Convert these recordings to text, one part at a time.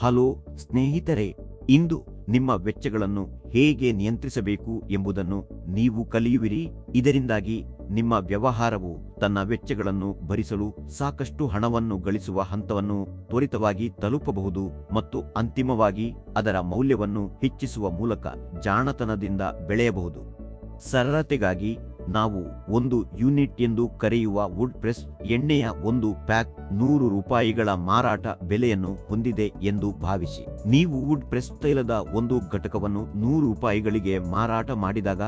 Hello ಸ್ನೇಹಿತರೆ, ಇಂದು ನಿಮ್ಮ ವೆಚ್ಚಗಳನ್ನು ಹೇಗೆ ನಿಯಂತ್ರಿಸಬೇಕು ಎಂಬುದನ್ನು ನೀವು ಕಲಿಯುವಿರಿ. ಇದರಿಂದಾಗಿ ನಿಮ್ಮ ವ್ಯವಹಾರವು ತನ್ನ ವೆಚ್ಚಗಳನ್ನು ಭರಿಸಲು ಸಾಕಷ್ಟು ಹಣವನ್ನು ಗಳಿಸುವ ಹಂತವನ್ನು ತ್ವರಿತವಾಗಿ ತಲುಪಬಹುದು ಮತ್ತು ಅಂತಿಮವಾಗಿ ಅದರ ಮೌಲ್ಯವನ್ನು ಹೆಚ್ಚಿಸುವ ಮೂಲಕ ಜಾಣತನದಿಂದ ಬೆಳೆಯಬಹುದು. ಸರಳತೆಗಾಗಿ ನಾವು ಒಂದು ಯೂನಿಟ್ ಎಂದು ಕರೆಯುವ ವುಡ್ ಪ್ರೆಸ್ ಎಣ್ಣೆಯ ಒಂದು ಪ್ಯಾಕ್ ನೂರು ರೂಪಾಯಿಗಳ ಮಾರಾಟ ಬೆಲೆಯನ್ನು ಹೊಂದಿದೆ ಎಂದು ಭಾವಿಸಿ. ನೀವು ವುಡ್ ಪ್ರೆಸ್ ತೈಲದ ಒಂದು ಘಟಕವನ್ನು ನೂರು ರೂಪಾಯಿಗಳಿಗೆ ಮಾರಾಟ ಮಾಡಿದಾಗ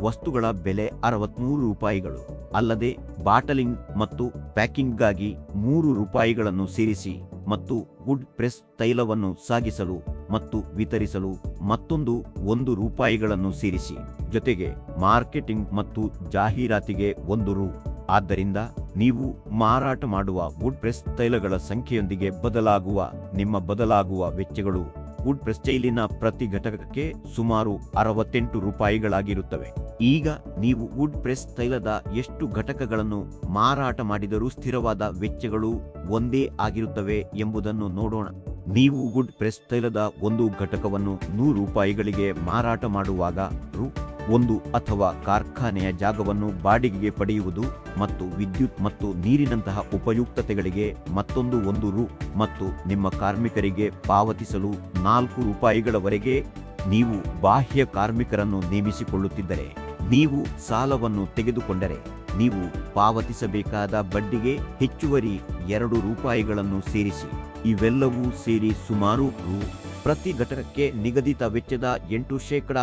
ವಸ್ತುಗಳ ಬೆಲೆ ಅರವತ್ಮೂರು ರೂಪಾಯಿಗಳು. ಅಲ್ಲದೆ ಬಾಟಲಿಂಗ್ ಮತ್ತು ಪ್ಯಾಕಿಂಗ್ಗಾಗಿ ಮೂರು ರೂಪಾಯಿಗಳನ್ನು ಸೇರಿಸಿ ಮತ್ತು ವುಡ್ ಪ್ರೆಸ್ ತೈಲವನ್ನು ಸಾಗಿಸಲು ಮತ್ತು ವಿತರಿಸಲು ಮತ್ತೊಂದು ಒಂದು ರೂಪಾಯಿಗಳನ್ನು ಸೇರಿಸಿ. ಜೊತೆಗೆ ಮಾರ್ಕೆಟಿಂಗ್ ಮತ್ತು ಜಾಹೀರಾತಿಗೆ ಒಂದು ರೂ. ಆದ್ದರಿಂದ ನೀವು ಮಾರಾಟ ಮಾಡುವ ವುಡ್ ಪ್ರೆಸ್ ತೈಲಗಳ ಸಂಖ್ಯೆಯೊಂದಿಗೆ ಬದಲಾಗುವ, ನಿಮ್ಮ ಬದಲಾಗುವ ವೆಚ್ಚಗಳು ವುಡ್ ಪ್ರೆಸ್ ತೈಲಿನ ಪ್ರತಿ ಘಟಕಕ್ಕೆ ಸುಮಾರು ಅರವತ್ತೆಂಟು ರೂಪಾಯಿಗಳಾಗಿರುತ್ತವೆ. ಈಗ ನೀವು ವುಡ್ ಪ್ರೆಸ್ ತೈಲದ ಎಷ್ಟು ಘಟಕಗಳನ್ನು ಮಾರಾಟ ಮಾಡಿದರೂ ಸ್ಥಿರವಾದ ವೆಚ್ಚಗಳು ಒಂದೇ ಆಗಿರುತ್ತವೆ ಎಂಬುದನ್ನು ನೋಡೋಣ. ನೀವು ವುಡ್ ಪ್ರೆಸ್ ತೈಲದ ಒಂದು ಘಟಕವನ್ನು ನೂರು ರೂಪಾಯಿಗಳಿಗೆ ಮಾರಾಟ ಮಾಡುವಾಗ ರು ಒಂದು ಅಥವಾ ಕಾರ್ಖಾನೆಯ ಜಾಗವನ್ನು ಬಾಡಿಗೆಗೆ ಪಡೆಯುವುದು ಮತ್ತು ವಿದ್ಯುತ್ ಮತ್ತು ನೀರಿನಂತಹ ಉಪಯುಕ್ತತೆಗಳಿಗೆ ಮತ್ತೊಂದು ಒಂದು ರು ಮತ್ತು ನಿಮ್ಮ ಕಾರ್ಮಿಕರಿಗೆ ಪಾವತಿಸಲು ನಾಲ್ಕು ರೂಪಾಯಿಗಳವರೆಗೆ ನೀವು ಬಾಹ್ಯ ಕಾರ್ಮಿಕರನ್ನು ನೇಮಿಸಿಕೊಳ್ಳುತ್ತಿದ್ದರೆ, ನೀವು ಸಾಲವನ್ನು ತೆಗೆದುಕೊಂಡರೆ. ನೀವು ಪಾವತಿಸಬೇಕಾದ ಬಡ್ಡಿಗೆ ಹೆಚ್ಚುವರಿ ಎರಡು ರೂಪಾಯಿಗಳನ್ನು ಸೇರಿಸಿ. ಇವೆಲ್ಲವೂ ಸೇರಿ ಸುಮಾರು ರು. ಪ್ರತಿ ಘಟಕಕ್ಕೆ ನಿಗದಿತ ವೆಚ್ಚದ ಎಂಟು ಶೇಕಡ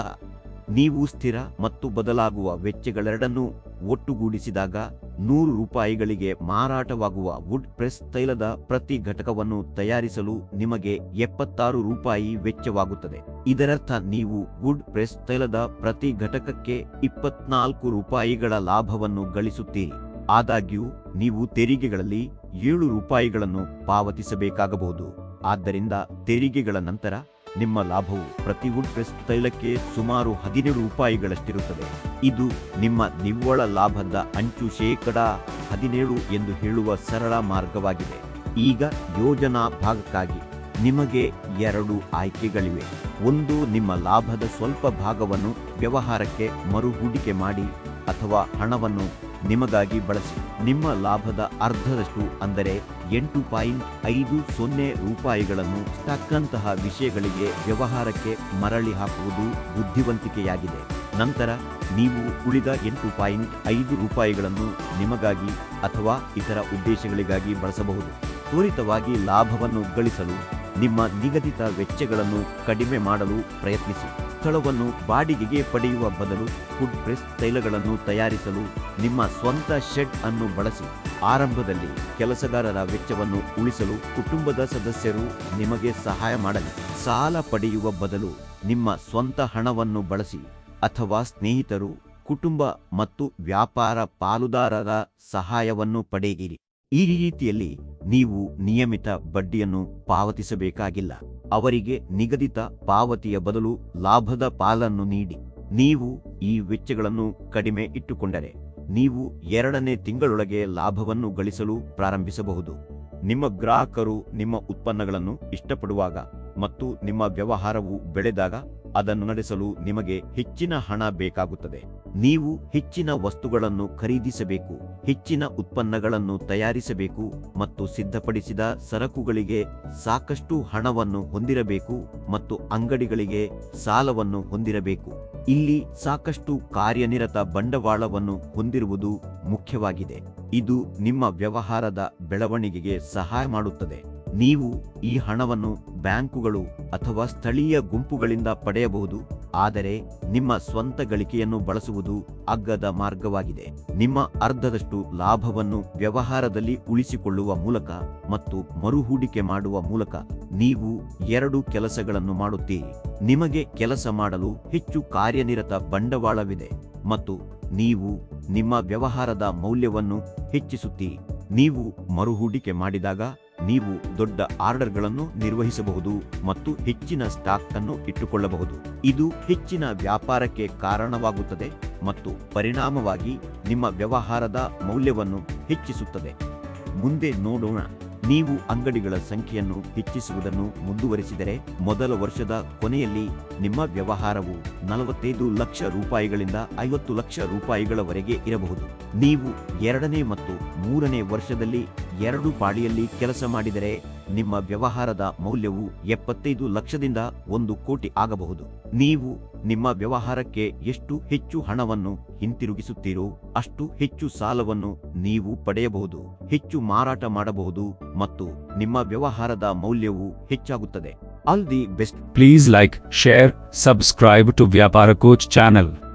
ನೀವು ಸ್ಥಿರ ಮತ್ತು ಬದಲಾಗುವ ವೆಚ್ಚಗಳೆರಡನ್ನೂ ಒಟ್ಟುಗೂಡಿಸಿದಾಗ ನೂರು ರೂಪಾಯಿಗಳಿಗೆ ಮಾರಾಟವಾಗುವ ವುಡ್ ಪ್ರೆಸ್ ತೈಲದ ಪ್ರತಿ ಘಟಕವನ್ನು ತಯಾರಿಸಲು ನಿಮಗೆ ಎಪ್ಪತ್ತಾರು ರೂಪಾಯಿ ವೆಚ್ಚವಾಗುತ್ತದೆ. ಇದರರ್ಥ ನೀವು ವುಡ್ ಪ್ರೆಸ್ ತೈಲದ ಪ್ರತಿ ಘಟಕಕ್ಕೆ ಇಪ್ಪತ್ನಾಲ್ಕು ರೂಪಾಯಿಗಳ ಲಾಭವನ್ನು ಗಳಿಸುತ್ತೀರಿ. ಆದಾಗ್ಯೂ, ನೀವು ತೆರಿಗೆಗಳಲ್ಲಿ ಏಳು ರೂಪಾಯಿಗಳನ್ನು ಪಾವತಿಸಬೇಕಾಗಬಹುದು. ಆದ್ದರಿಂದ ತೆರಿಗೆಗಳ ನಂತರ ನಿಮ್ಮ ಲಾಭವು ಪ್ರತಿ ವುಡ್ ತೈಲಕ್ಕೆ ಸುಮಾರು ಹದಿನೇಳು ರೂಪಾಯಿಗಳಷ್ಟಿರುತ್ತದೆ. ಇದು ನಿಮ್ಮ ನಿವ್ವಳ ಲಾಭದ ಅಂಚು ಶೇಕಡ ಹದಿನೇಳು ಎಂದು ಹೇಳುವ ಸರಳ ಮಾರ್ಗವಾಗಿದೆ. ಈಗ ಯೋಜನಾ ಭಾಗಕ್ಕಾಗಿ ನಿಮಗೆ ಎರಡು ಆಯ್ಕೆಗಳಿವೆ. ಒಂದು ನಿಮ್ಮ ಲಾಭದ ಸ್ವಲ್ಪ ಭಾಗವನ್ನು ವ್ಯವಹಾರಕ್ಕೆ ಮರುಹೂಡಿಕೆ ಮಾಡಿ ಅಥವಾ ಹಣವನ್ನು ನಿಮಗಾಗಿ ಬಳಸಿ. ನಿಮ್ಮ ಲಾಭದ ಅರ್ಧದಷ್ಟು ಅಂದರೆ ಎಂಟು ಪಾಯಿಂಟ್ ಐದು ಸೊನ್ನೆ ರೂಪಾಯಿಗಳನ್ನು ತಕ್ಕಂತಹ ವಿಷಯಗಳಿಗೆ ವ್ಯವಹಾರಕ್ಕೆ ಮರಳಿ ಹಾಕುವುದು ಬುದ್ಧಿವಂತಿಕೆಯಾಗಿದೆ. ನಂತರ ನೀವು ಉಳಿದ ಎಂಟು ಪಾಯಿಂಟ್ ಐದು ರೂಪಾಯಿಗಳನ್ನು ನಿಮಗಾಗಿ ಅಥವಾ ಇತರ ಉದ್ದೇಶಗಳಿಗಾಗಿ ಬಳಸಬಹುದು. ತ್ವರಿತವಾಗಿ ಲಾಭವನ್ನು ಗಳಿಸಲು ನಿಮ್ಮ ನಿಗದಿತ ವೆಚ್ಚಗಳನ್ನು ಕಡಿಮೆ ಮಾಡಲು ಪ್ರಯತ್ನಿಸಿ. ಸ್ಥಳವನ್ನು ಬಾಡಿಗೆಗೆ ಪಡೆಯುವ ಬದಲು ಫುಡ್ ಪ್ರೆಸ್ ತೈಲಗಳನ್ನು ತಯಾರಿಸಲು ನಿಮ್ಮ ಸ್ವಂತ ಶೆಡ್ ಅನ್ನು ಬಳಸಿ. ಆರಂಭದಲ್ಲಿ ಕೆಲಸಗಾರರ ವೆಚ್ಚವನ್ನು ಉಳಿಸಲು ಕುಟುಂಬದ ಸದಸ್ಯರು ನಿಮಗೆ ಸಹಾಯ ಮಾಡಲಿ. ಸಾಲ ಪಡೆಯುವ ಬದಲು ನಿಮ್ಮ ಸ್ವಂತ ಹಣವನ್ನು ಬಳಸಿ ಅಥವಾ ಸ್ನೇಹಿತರು, ಕುಟುಂಬ ಮತ್ತು ವ್ಯಾಪಾರ ಪಾಲುದಾರರ ಸಹಾಯವನ್ನು ಪಡೆಯಿರಿ. ಈ ರೀತಿಯಲ್ಲಿ ನೀವು ನಿಯಮಿತ ಬಡ್ಡಿಯನ್ನು ಪಾವತಿಸಬೇಕಾಗಿಲ್ಲ. ಅವರಿಗೆ ನಿಗದಿತ ಪಾವತಿಯ ಬದಲು ಲಾಭದ ಪಾಲನ್ನು ನೀಡಿ. ನೀವು ಈ ವೆಚ್ಚಗಳನ್ನು ಕಡಿಮೆ ಇಟ್ಟುಕೊಂಡರೆ ನೀವು ಎರಡನೇ ತಿಂಗಳೊಳಗೆ ಲಾಭವನ್ನು ಗಳಿಸಲು ಪ್ರಾರಂಭಿಸಬಹುದು. ನಿಮ್ಮ ಗ್ರಾಹಕರು ನಿಮ್ಮ ಉತ್ಪನ್ನಗಳನ್ನು ಇಷ್ಟಪಡುವಾಗ ಮತ್ತು ನಿಮ್ಮ ವ್ಯವಹಾರವು ಬೆಳೆದಾಗ ಅದನ್ನು ನಡೆಸಲು ನಿಮಗೆ ಹೆಚ್ಚಿನ ಹಣ ಬೇಕಾಗುತ್ತದೆ. ನೀವು ಹೆಚ್ಚಿನ ವಸ್ತುಗಳನ್ನು ಖರೀದಿಸಬೇಕು, ಹೆಚ್ಚಿನ ಉತ್ಪನ್ನಗಳನ್ನು ತಯಾರಿಸಬೇಕು ಮತ್ತು ಸಿದ್ಧಪಡಿಸಿದ ಸರಕುಗಳಿಗೆ ಸಾಕಷ್ಟು ಹಣವನ್ನು ಹೊಂದಿರಬೇಕು ಮತ್ತು ಅಂಗಡಿಗಳಿಗೆ ಸಾಲವನ್ನು ಹೊಂದಿರಬೇಕು. ಇಲ್ಲಿ ಸಾಕಷ್ಟು ಕಾರ್ಯನಿರತ ಬಂಡವಾಳವನ್ನು ಹೊಂದಿರುವುದು ಮುಖ್ಯವಾಗಿದೆ. ಇದು ನಿಮ್ಮ ವ್ಯವಹಾರದ ಬೆಳವಣಿಗೆಗೆ ಸಹಾಯ ಮಾಡುತ್ತದೆ. ನೀವು ಈ ಹಣವನ್ನು ಬ್ಯಾಂಕುಗಳು ಅಥವಾ ಸ್ಥಳೀಯ ಗುಂಪುಗಳಿಂದ ಪಡೆಯಬಹುದು, ಆದರೆ ನಿಮ್ಮ ಸ್ವಂತ ಗಳಿಕೆಯನ್ನು ಬಳಸುವುದು ಅಗ್ಗದ ಮಾರ್ಗವಾಗಿದೆ. ನಿಮ್ಮ ಅರ್ಧದಷ್ಟು ಲಾಭವನ್ನು ವ್ಯವಹಾರದಲ್ಲಿ ಉಳಿಸಿಕೊಳ್ಳುವ ಮೂಲಕ ಮತ್ತು ಮರುಹೂಡಿಕೆ ಮಾಡುವ ಮೂಲಕ ನೀವು ಎರಡು ಕೆಲಸಗಳನ್ನು ಮಾಡುತ್ತೀರಿ. ನಿಮಗೆ ಕೆಲಸ ಮಾಡಲು ಹೆಚ್ಚು ಕಾರ್ಯನಿರತ ಬಂಡವಾಳವಿದೆ ಮತ್ತು ನೀವು ನಿಮ್ಮ ವ್ಯವಹಾರದ ಮೌಲ್ಯವನ್ನು ಹೆಚ್ಚಿಸುತ್ತೀರಿ. ನೀವು ಮರುಹೂಡಿಕೆ ಮಾಡಿದಾಗ ನೀವು ದೊಡ್ಡ ಆರ್ಡರ್ಗಳನ್ನು ನಿರ್ವಹಿಸಬಹುದು ಮತ್ತು ಹೆಚ್ಚಿನ ಸ್ಟಾಕ್ ಅನ್ನು ಇಟ್ಟುಕೊಳ್ಳಬಹುದು. ಇದು ಹೆಚ್ಚಿನ ವ್ಯಾಪಾರಕ್ಕೆ ಕಾರಣವಾಗುತ್ತದೆ ಮತ್ತು ಪರಿಣಾಮವಾಗಿ ನಿಮ್ಮ ವ್ಯವಹಾರದ ಮೌಲ್ಯವನ್ನು ಹೆಚ್ಚಿಸುತ್ತದೆ. ಮುಂದೆ ನೋಡೋಣ. ನೀವು ಅಂಗಡಿಗಳ ಸಂಖ್ಯೆಯನ್ನು ಹೆಚ್ಚಿಸುವುದನ್ನು ಮುಂದುವರಿಸಿದರೆ ಮೊದಲ ವರ್ಷದ ಕೊನೆಯಲ್ಲಿ ನಿಮ್ಮ ವ್ಯವಹಾರವು ನಲವತ್ತೈದು ಲಕ್ಷ ರೂಪಾಯಿಗಳಿಂದ ಐವತ್ತು ಲಕ್ಷ ರೂಪಾಯಿಗಳವರೆಗೆ ಇರಬಹುದು. ನೀವು ಎರಡನೇ ಮತ್ತು ಮೂರನೇ ವರ್ಷದಲ್ಲಿ ಎರಡು ಪಾಳಿಯಲ್ಲಿ ಕೆಲಸ ಮಾಡಿದರೆ ನಿಮ್ಮ ವ್ಯವಹಾರದ ಮೌಲ್ಯವು ಎಪ್ಪತ್ತೈದು ಲಕ್ಷದಿಂದ ಒಂದು ಕೋಟಿ ಆಗಬಹುದು. ನೀವು ನಿಮ್ಮ ವ್ಯವಹಾರಕ್ಕೆ ಎಷ್ಟು ಹೆಚ್ಚು ಹಣವನ್ನು ಹಿಂತಿರುಗಿಸುತ್ತೀರೋ ಅಷ್ಟು ಹೆಚ್ಚು ಸಾಲವನ್ನು ನೀವು ಪಡೆಯಬಹುದು. ಹೆಚ್ಚು ಮಾರಾಟ ಮಾಡಬಹುದು ಮತ್ತು ನಿಮ್ಮ ವ್ಯವಹಾರದ ಮೌಲ್ಯವು ಹೆಚ್ಚಾಗುತ್ತದೆ. All the best. Please like, share, subscribe to ವ್ಯಾಪಾರ ಕೋಚ್ channel.